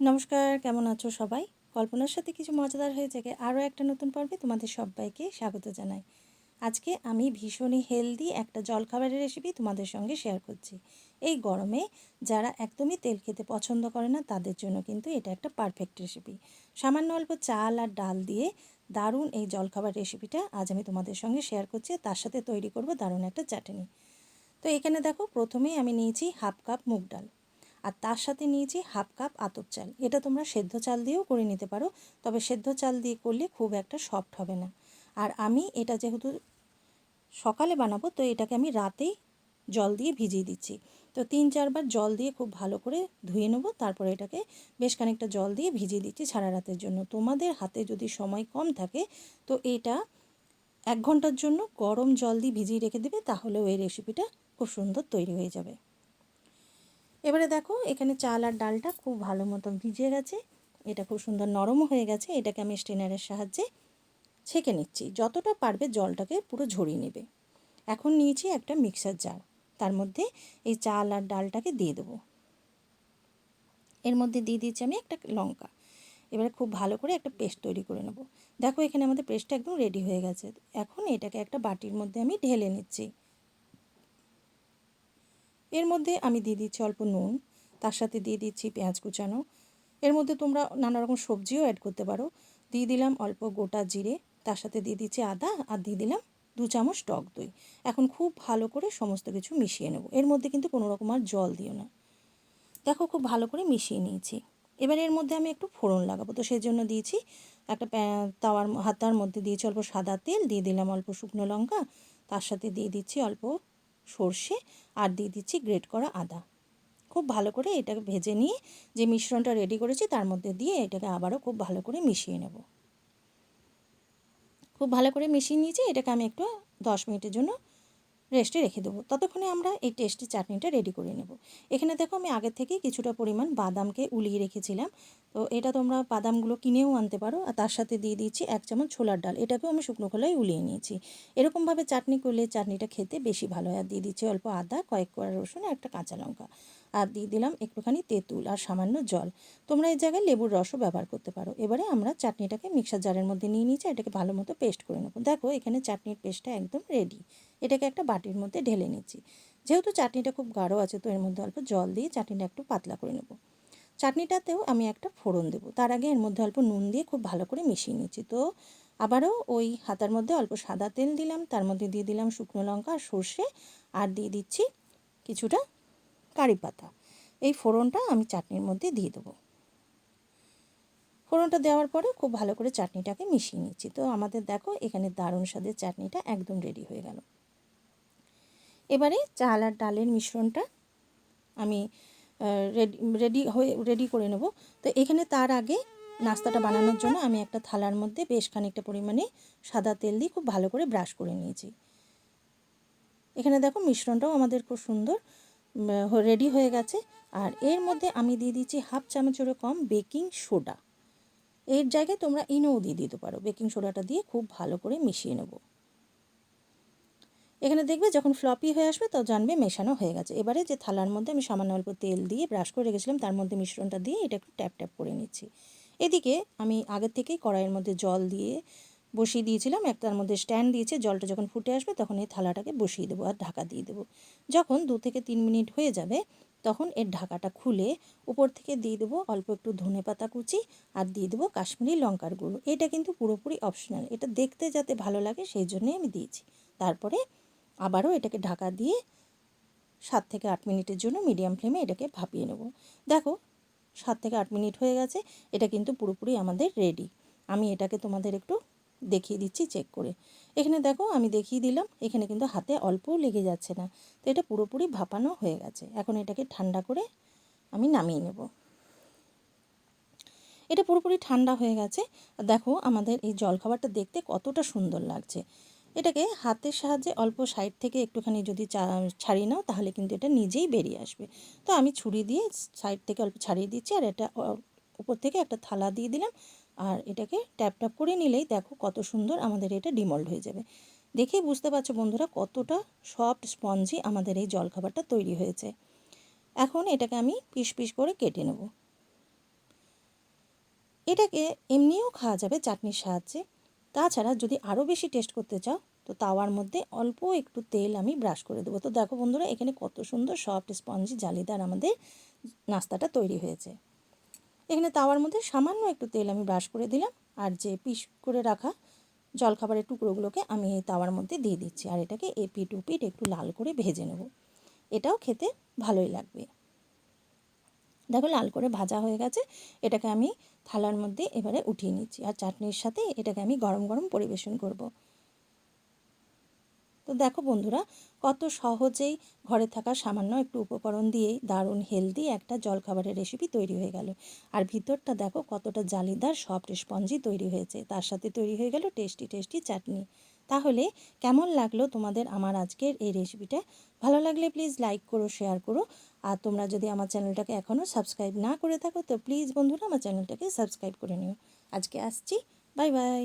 নমস্কার, কেমন আছো সবাই? কল্পনার সাথে কিছু মজাদার হয়ে থেকে আরও একটা নতুন পর্বে তোমাদের সবাইকে স্বাগত জানাই। আজকে আমি ভীষণই হেলদি একটা জলখাবারের রেসিপি তোমাদের সঙ্গে শেয়ার করছি। এই গরমে যারা একদমই তেল খেতে পছন্দ করে না, তাদের জন্য কিন্তু এটা একটা পারফেক্ট রেসিপি সামান্য অল্প চাল আর ডাল দিয়ে দারুণ এই জলখাবার রেসিপিটা আজ আমি তোমাদের সঙ্গে শেয়ার করছি, তার সাথে তৈরি করব দারুণ একটা চাটনি। তো এখানে দেখো, প্রথমেই আমি নিয়েছি হাফ কাপ মুগ ডাল। আর তার সাথে নিয়েছি হাফ কাপ আতপ চাল, এটা তোমরা সেদ্ধ চাল দিয়েও করে নিতে পারো, তবে সেদ্ধ চাল দিয়ে করলে খুব একটা সফট হবে না। আর আমি এটা যেহেতু সকালে বানাবো, তো এটাকে আমি রাতেই জল দিয়ে ভিজিয়ে দিচ্ছি। তো তিন চারবার জল দিয়ে খুব ভালো করে ধুয়ে নেব, তারপরে এটাকে বেশ খানিকটা জল দিয়ে ভিজিয়ে দিচ্ছি সারা রাতের জন্য। তোমাদের হাতে যদি সময় কম থাকে, তো এটা এক ঘণ্টার জন্য গরম জল দিয়ে ভিজিয়ে রেখে দেবে, তাহলেও এই রেসিপিটা খুব সুন্দর তৈরি হয়ে যাবে। এবারে দেখো, এখানে চাল আর ডালটা খুব ভালো মতো ভিজে গেছে। এটা খুব সুন্দর নরমও হয়ে গেছে। এটাকে আমি স্টেনারের সাহায্যে ছেঁকে নিচ্ছি। যতটা পারবে জলটাকে পুরো ঝরিয়ে নেবে। এখন নিয়েছি একটা মিক্সার জার। তার মধ্যে এই চাল আর ডালটাকে দিয়ে দেবো। এর মধ্যে দিয়ে দিচ্ছি আমি একটা লঙ্কা। এবারে খুব ভালো করে একটা পেস্ট তৈরি করে নেব। দেখো, এখানে আমাদের পেস্টটা একদম রেডি হয়ে গেছে। এখন এটাকে একটা বাটির মধ্যে আমি ঢেলে নিচ্ছি। এর মধ্যে আমি দিয়ে দিচ্ছি অল্প নুন, তার সাথে দিয়ে দিচ্ছি পেঁয়াজ কুচানো। এর মধ্যে তোমরা নানা রকম সবজিও অ্যাড করতে পারো। দিয়ে দিলাম অল্প গোটা জিরে, তার সাথে দিয়ে দিচ্ছি আদা আর দিয়ে দিলাম দু চামচ টক দই। এখন খুব ভালো করে সমস্ত কিছু মিশিয়ে নেব। এর মধ্যে কিন্তু কোনো রকম আর জল দিও না। দেখো খুব ভালো করে মিশিয়ে নিয়েছি। এবার এর মধ্যে আমি একটু ফোড়ন লাগাবো। তো সেই জন্য দিয়েছি একটা তাওয়ার, হাতার মধ্যে দিয়েছি অল্প সাদা তেল, দিয়ে দিলাম অল্প শুকনো লঙ্কা, তার সাথে দিয়ে দিচ্ছি অল্প সর্ষে আর দিয়ে দিচ্ছি গ্রেট করা আদা। খুব ভালো করে এটাকে ভেজে নিয়ে যে মিশ্রণটা রেডি করেছি তার মধ্যে দিয়ে এটাকে আবারও খুব ভালো করে মিশিয়ে নেব। খুব ভালো করে মিশিয়ে নিয়েছি, এটাকে আমি একটু দশ মিনিটের জন্য রেস্টে রেখে দেবো। ততক্ষণে আমরা এই টেস্টি চাটনিটা রেডি করে নেব। এখানে দেখো আমি আগের থেকে কিছুটা পরিমাণ বাদামকে উলিয়ে রেখেছিলাম। তো এটা তোমরা বাদামগুলো কিনেও আনতে পারো। আর তার সাথে দিয়ে দিচ্ছি এক চামচ ছোলার ডাল। এটাকেও আমি শুকনো খোলায় উলিয়ে নিয়েছি। এরকমভাবে চাটনি করলে চাটনিটা খেতে বেশি ভালো হয়। আর দিয়ে দিচ্ছি অল্প আদা, কয়েক কড়া রসুন একটা কাঁচা লঙ্কা। আর দিয়ে দিলাম একটুখানি তেঁতুল আর সামান্য জল। তোমরা এই জায়গায় লেবুর রসও ব্যবহার করতে পারো। এবারে আমরা চাটনিটাকে মিক্সার জারের মধ্যে নিয়ে নিয়েছি, এটাকে ভালো মতো পেস্ট করে নেব। দেখো, এখানে চাটনির পেস্টটা একদম রেডি এটাকে একটা বাটির মধ্যে ঢেলে নিচ্ছি। যেহেতু চাটনিটা খুব গাঢ় আছে, তো এর মধ্যে অল্প জল দিয়ে চাটনিটা একটু পাতলা করে নেব। চাটনিটাতেও আমি একটা ফোড়ন দেবো। তার আগে এর মধ্যে অল্প নুন দিয়ে খুব ভালো করে মিশিয়ে নিচ্ছি। তো আবারও ওই হাতার মধ্যে অল্প সাদা তেল দিলাম, তার মধ্যে দিয়ে দিলাম শুকনো লঙ্কা আর সর্ষে, আর দিয়ে দিচ্ছি কিছুটা কারি পাতা। এই ফোড়নটা আমি চাটনির মধ্যে দিয়ে দেবো। ফোড়নটা দেওয়ার পরে খুব ভালো করে চাটনিটাকে মিশিয়ে নিচ্ছি। তো আমাদের দেখো এখানে দারুণ স্বাদের চাটনিটা একদম রেডি হয়ে গেল। এবারে চাল আর ডালের মিশ্রণটা আমি রেডি রেডি হয়ে, রেডি করে নেব। তো এখানে তার আগে নাস্তাটা বানানোর জন্য আমি একটা থালার মধ্যে বেশ খানিকটা পরিমাণে সাদা তেল দিয়ে খুব ভালো করে ব্রাশ করে নিয়েছি। এখানে দেখো মিশ্রণটাও আমাদের খুব সুন্দর। রেডি হয়ে গেছে। আর এর মধ্যে আমি দিয়ে দিচ্ছি হাফ চামচেরও কম বেকিং সোডা এর জায়গায় তোমরা ইনোও দিয়ে দিতে পারো। বেকিং সোডাটা দিয়ে খুব ভালো করে মিশিয়ে নেব। এখানে দেখবে যখন ফ্লপি হয়ে আসবে তো জানবে মেশানো হয়ে গেছে। এবারে যে থালার মধ্যে আমি সামান্য অল্প তেল দিয়ে ব্রাশ করে রেখেছিলাম, তার মধ্যে মিশ্রণটা দিয়ে এটা একটু ট্যাপ ট্যাপ করে নিচ্ছি। এদিকে আমি আগের থেকেই কড়াইয়ের মধ্যে জল দিয়ে বসিয়ে দিয়েছিলাম, একটার মধ্যে স্ট্যান্ড দিয়েছে, জলটা যখন ফুটে আসবে তখন এই থালাটাকে বসিয়ে দেবো আর ঢাকা দিয়ে দেবো। যখন দু থেকে তিন মিনিট হয়ে যাবে, তখন এর ঢাকাটা খুলে উপর থেকে দিয়ে দেবো অল্প একটু ধনে পাতা কুচি আর দিয়ে দেবো কাশ্মীরি লঙ্কার গুঁড়ো। এটা কিন্তু পুরোপুরি অপশনাল এটা দেখতে যাতে ভালো লাগে সেই জন্যই আমি দিয়েছি। তারপরে আবারও এটাকে ঢাকা দিয়ে সাত থেকে আট মিনিটের জন্য মিডিয়াম ফ্লেমে এটাকে ভাপিয়ে নেব। দেখো, সাত থেকে আট মিনিট হয়ে গেছে, এটা কিন্তু পুরোপুরি আমাদের রেডি আমি এটাকে তোমাদের একটু দেখিয়ে দিচ্ছি চেক করে। এখানে দেখো আমি দেখিয়ে দিলাম, এখানে কিন্তু হাতে অল্পও লেগে যাচ্ছে না। তো এটা পুরোপুরি ভাপানো হয়ে গেছে। এখন এটাকে ঠান্ডা করে আমি নামিয়ে নেব। এটা পুরোপুরি ঠান্ডা হয়ে গেছে। দেখো আমাদের এই জলখাবারটা দেখতে কতটা সুন্দর লাগছে। এটাকে হাতের সাহায্যে অল্প সাইড থেকে একটুখানি যদি ছাড়িয়ে নাও, তাহলে কিন্তু এটা নিজেই বেরিয়ে আসবে। তো আমি ছুরি দিয়ে সাইড থেকে অল্প ছাড়িয়ে দিচ্ছি, আর এটা উপর থেকে একটা থালা দিয়ে দিলাম। আর এটাকে ট্যাপ ট্যাপ করে নিলেই দেখো কত সুন্দর আমাদের এটা ডিমল্ড হয়ে যাবে। দেখেই বুঝতে পারছ বন্ধুরা কতটা সফট স্পঞ্জি আমাদের এই জলখাবারটা তৈরি হয়েছে। এখন এটাকে আমি পিস পিস করে কেটে নেব। এটাকে এমনিও খাওয়া যাবে চাটনির সাহায্যে। তাছাড়া যদি আরও বেশি টেস্ট করতে চাও, তো তাওয়ার মধ্যে অল্প একটু তেল আমি ব্রাশ করে দেবো। তো দেখো বন্ধুরা এখানে কত সুন্দর সফট স্পঞ্জি জালিদার আমাদের নাস্তাটা তৈরি হয়েছে। এখানে তাওয়ার মধ্যে সামান্য একটু তেল আমি ব্রাশ করে দিলাম। আর যে পিস করে রাখা জলখাবারের টুকরোগুলোকে আমি এই তাওয়ার মধ্যে দিয়ে দিচ্ছি। আর এটাকে এপিট উপিট একটু লাল করে ভেজে নেব। এটাও খেতে ভালোই লাগবে। দেখো লাল করে ভাজা হয়ে গেছে। এটাকে আমি থালার মধ্যে এবারে উঠিয়ে নিচ্ছি। আর চাটনির সাথে এটাকে আমি গরম গরম পরিবেশন করব। তো দেখো বন্ধুরা, কত সহজেই ঘরে থাকা সামান্য একটু উপকরণ দিয়েই দারুণ হেলদি একটা জলখাবারের রেসিপি তৈরি হয়ে গেল। আর ভিতরটা দেখো কতটা জালিদার সফট স্পঞ্জি তৈরি হয়েছে। তার সাথে তৈরি হয়ে গেল টেস্টি টেস্টি চাটনি। তাহলে কেমন লাগল তোমাদের আমার আজকের এই রেসিপিটা ভালো লাগলে প্লিজ লাইক করো শেয়ার করো। আর তোমরা যদি আমার চ্যানেলটাকে এখনও সাবস্ক্রাইব না করে থাকো, তো প্লিজ বন্ধুরা আমার চ্যানেলটাকে সাবস্ক্রাইব করে নিও। আজকে আসছি বাই বাই